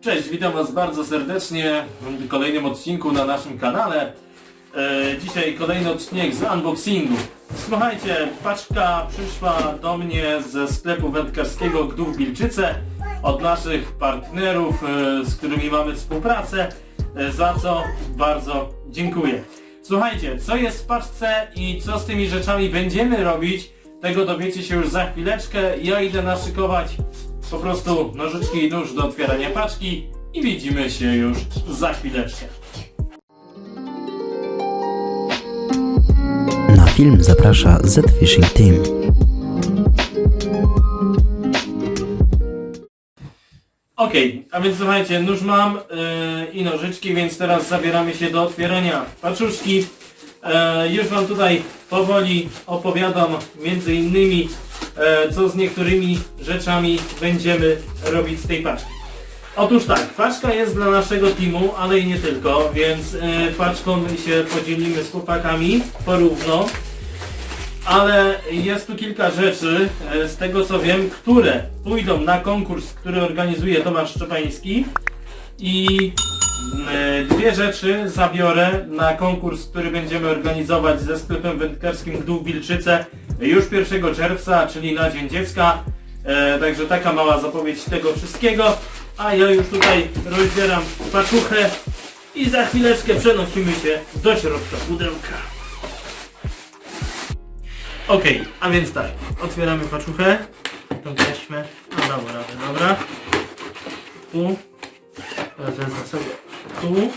Cześć, witam Was bardzo serdecznie w kolejnym odcinku na naszym kanale. E, dzisiaj kolejny odcinek z unboxingu. Słuchajcie, paczka przyszła do mnie ze sklepu wędkarskiego Gdów Bilczyce od naszych partnerów, e, z którymi mamy współpracę, e, za co bardzo dziękuję. Słuchajcie, co jest w paczce i co z tymi rzeczami będziemy robić, tego dowiecie się już za chwileczkę. Ja idę naszykować po prostu nożyczki i nóż do otwierania paczki i widzimy się już za chwileczkę. Na film zaprasza Z Fishing Team. Okej, a więc słuchajcie, nóż mam yy, i nożyczki, więc teraz zabieramy się do otwierania paczuszki. Yy, już Wam tutaj powoli opowiadam między innymi co z niektórymi rzeczami będziemy robić z tej paczki. Otóż tak, paczka jest dla naszego teamu, ale i nie tylko, więc yy, paczką się podzielimy z chłopakami porówno. Ale jest tu kilka rzeczy, e, z tego co wiem, które pójdą na konkurs, który organizuje Tomasz Szczepański i e, dwie rzeczy zabiorę na konkurs, który będziemy organizować ze sklepem wędkarskim Gdów Wilczyce już 1 czerwca, czyli na Dzień Dziecka. E, Także taka mała zapowiedź tego wszystkiego. A ja już tutaj rozbieram paczuchę i za chwileczkę przenosimy się do środka pudełka. Okej, a więc tak, otwieramy paczuchę. To weźmy. No dobra, dobra, dobra. Tu. Teraz wezmę sobie tu.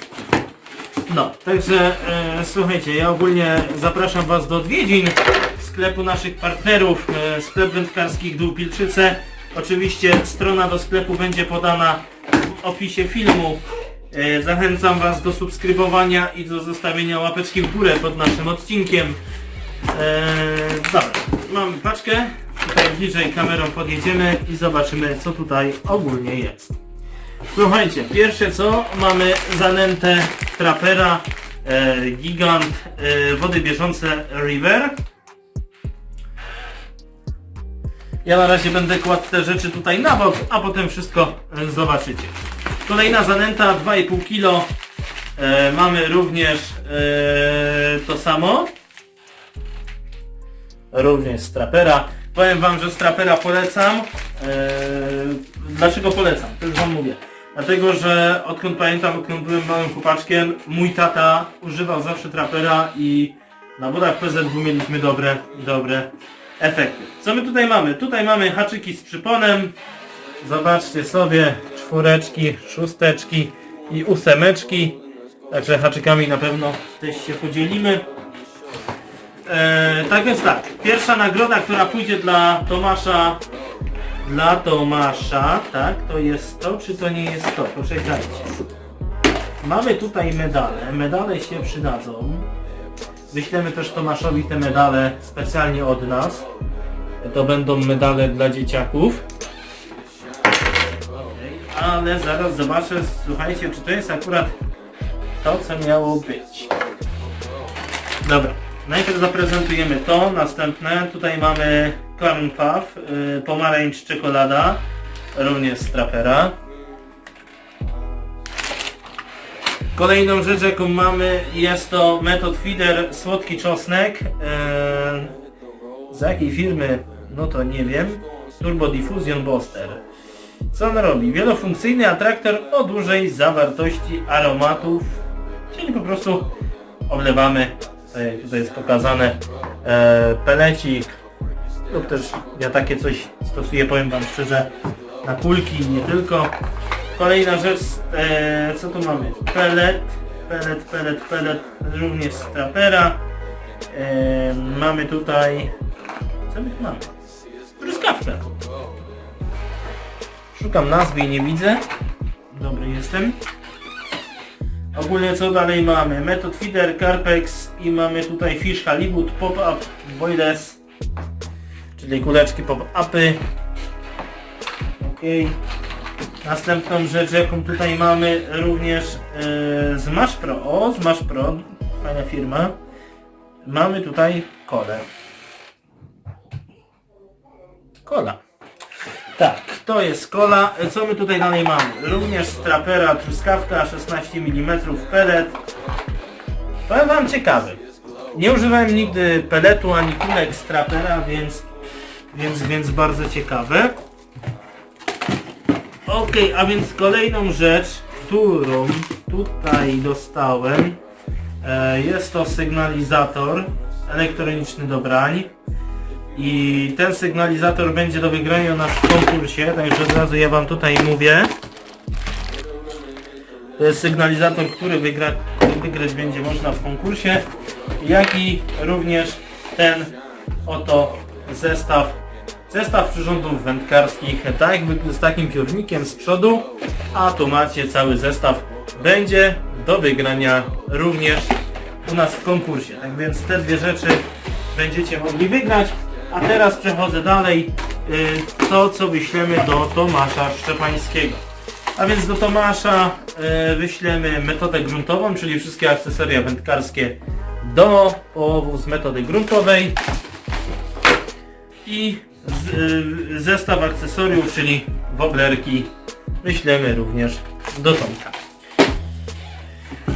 No, także e, słuchajcie, ja ogólnie zapraszam Was do odwiedzin sklepu naszych partnerów, e, sklep wędkarski Dół Pilczyce. Oczywiście strona do sklepu będzie podana w opisie filmu. E, zachęcam Was do subskrybowania i do zostawienia łapeczki w górę pod naszym odcinkiem. Eee, dobra, mamy paczkę. Tutaj bliżej kamerą podjedziemy i zobaczymy co tutaj ogólnie jest. Słuchajcie, pierwsze co mamy zanętę trapera e, gigant e, wody bieżące River. Ja na razie będę kładł te rzeczy tutaj na bok, a potem wszystko e, zobaczycie. Kolejna zanęta 2,5 kg. E, mamy również e, to samo również strapera. Powiem wam, że strapera polecam. Eee, dlaczego polecam? To już wam mówię. Dlatego, że odkąd pamiętam, odkąd byłem małym chłopaczkiem, mój tata używał zawsze trapera i na wodach PZW mieliśmy dobre, dobre efekty. Co my tutaj mamy? Tutaj mamy haczyki z przyponem. Zobaczcie sobie, czwóreczki, szósteczki i ósemeczki. Także haczykami na pewno też się podzielimy. E, tak więc tak, pierwsza nagroda, która pójdzie dla Tomasza, dla Tomasza, tak, to jest to, czy to nie jest to? Poczekajcie. Mamy tutaj medale, medale się przydadzą. Wyślemy też Tomaszowi te medale specjalnie od nas. To będą medale dla dzieciaków. Ale zaraz zobaczę, słuchajcie, czy to jest akurat to, co miało być. Dobra, najpierw zaprezentujemy to, następne. Tutaj mamy Corn Puff, yy, pomarańcz czekolada, również z trapera. Kolejną rzecz jaką mamy jest to Method Feeder Słodki Czosnek. Yy, z jakiej firmy? No to nie wiem. Turbo Diffusion Booster. Co on robi? Wielofunkcyjny atraktor o dużej zawartości aromatów, czyli po prostu oblewamy, tak tutaj jest pokazane, e, pelecik lub też ja takie coś stosuję, powiem Wam szczerze, na kulki nie tylko. Kolejna rzecz, e, co tu mamy? Pelet, pelet, pelet, pelet, również z trapera. E, mamy tutaj, co my tu mamy? Truskawkę. Szukam nazwy i nie widzę. Dobry jestem. Ogólnie co dalej mamy? Method Feeder, Carpex i mamy tutaj Fish Halibut Pop-Up Boilers, czyli kuleczki pop-upy. Ok. Następną rzecz jaką tutaj mamy również yy, Smash Pro. O, Smash Pro, fajna firma. Mamy tutaj kolę. Kola. Tak, to jest kola. E, Co my tutaj dalej mamy? Również strapera truskawka 16 mm pelet. Powiem wam ciekawy. Nie używałem nigdy peletu ani kulek strapera, więc, więc, więc bardzo ciekawe. Ok, a więc kolejną rzecz, którą tutaj dostałem, e, jest to sygnalizator elektroniczny do brań. I ten sygnalizator będzie do wygrania w konkursie, także od razu ja wam tutaj mówię. To jest sygnalizator, który, wygra, który wygrać będzie można w konkursie, jak i również ten oto zestaw, zestaw przyrządów wędkarskich, tak z takim piórnikiem z przodu, a tu macie cały zestaw, będzie do wygrania również u nas w konkursie. Tak więc te dwie rzeczy będziecie mogli wygrać. A teraz przechodzę dalej. y, To co wyślemy do Tomasza Szczepańskiego. A więc do Tomasza y, wyślemy metodę gruntową, czyli wszystkie akcesoria wędkarskie do połowu z metody gruntowej i z, y, zestaw akcesoriów, czyli woblerki wyślemy również do Tomka.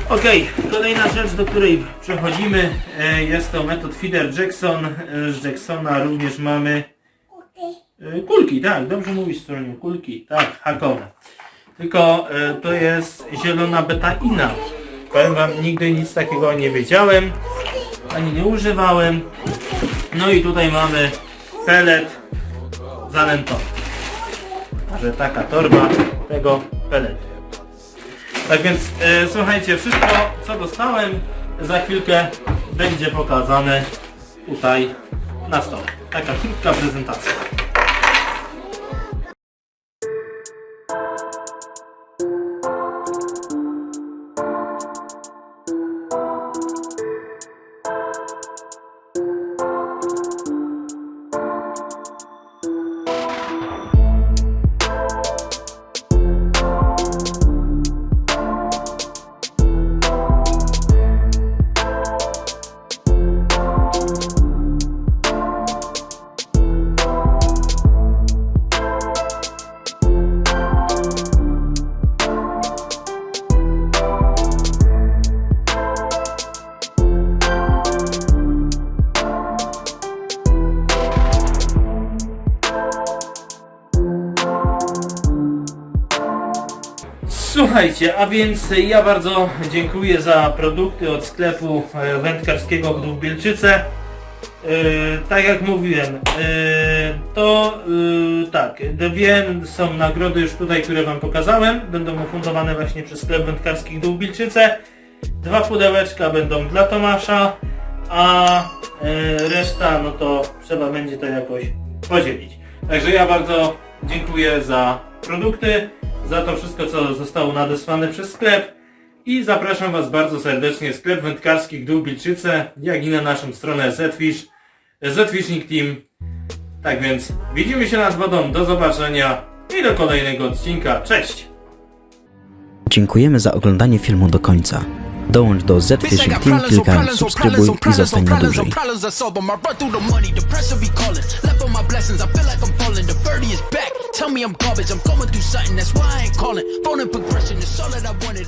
Ok, kolejna rzecz, do której przechodzimy, e, jest to metod Feeder Jackson. E, Z Jacksona również mamy e, kulki, tak, dobrze mówisz stronie, kulki, tak, hakowe. Tylko e, to jest zielona betaina. Powiem wam, nigdy nic takiego nie wiedziałem, ani nie używałem. No i tutaj mamy pelet zanętowy. Także taka torba tego peletu. Tak więc e, słuchajcie, wszystko co dostałem za chwilkę będzie pokazane tutaj na stole. Taka krótka prezentacja. Słuchajcie, a więc ja bardzo dziękuję za produkty od sklepu e, wędkarskiego Gdów Bielczyce. E, tak jak mówiłem, e, to e, tak, dwie są nagrody już tutaj, które Wam pokazałem. Będą ufundowane właśnie przez sklep wędkarski Gdów Bielczyce. Dwa pudełeczka będą dla Tomasza, a e, reszta no to trzeba będzie to jakoś podzielić. Także ja bardzo dziękuję za produkty, za to wszystko co zostało nadesłane przez sklep i zapraszam Was bardzo serdecznie sklep wędkarski Gdół Bilczyce, jak i na naszą stronę Zfish, Zfishing Team. Tak więc widzimy się nad wodą, do zobaczenia i do kolejnego odcinka. Cześć! Dziękujemy za oglądanie filmu do końca. Dołącz Don't Team klikając subskrybuj i zostań na dłużej. Tell me I'm garbage, I'm going through something, that's why I ain't calling. Phone and progression is all that I wanted.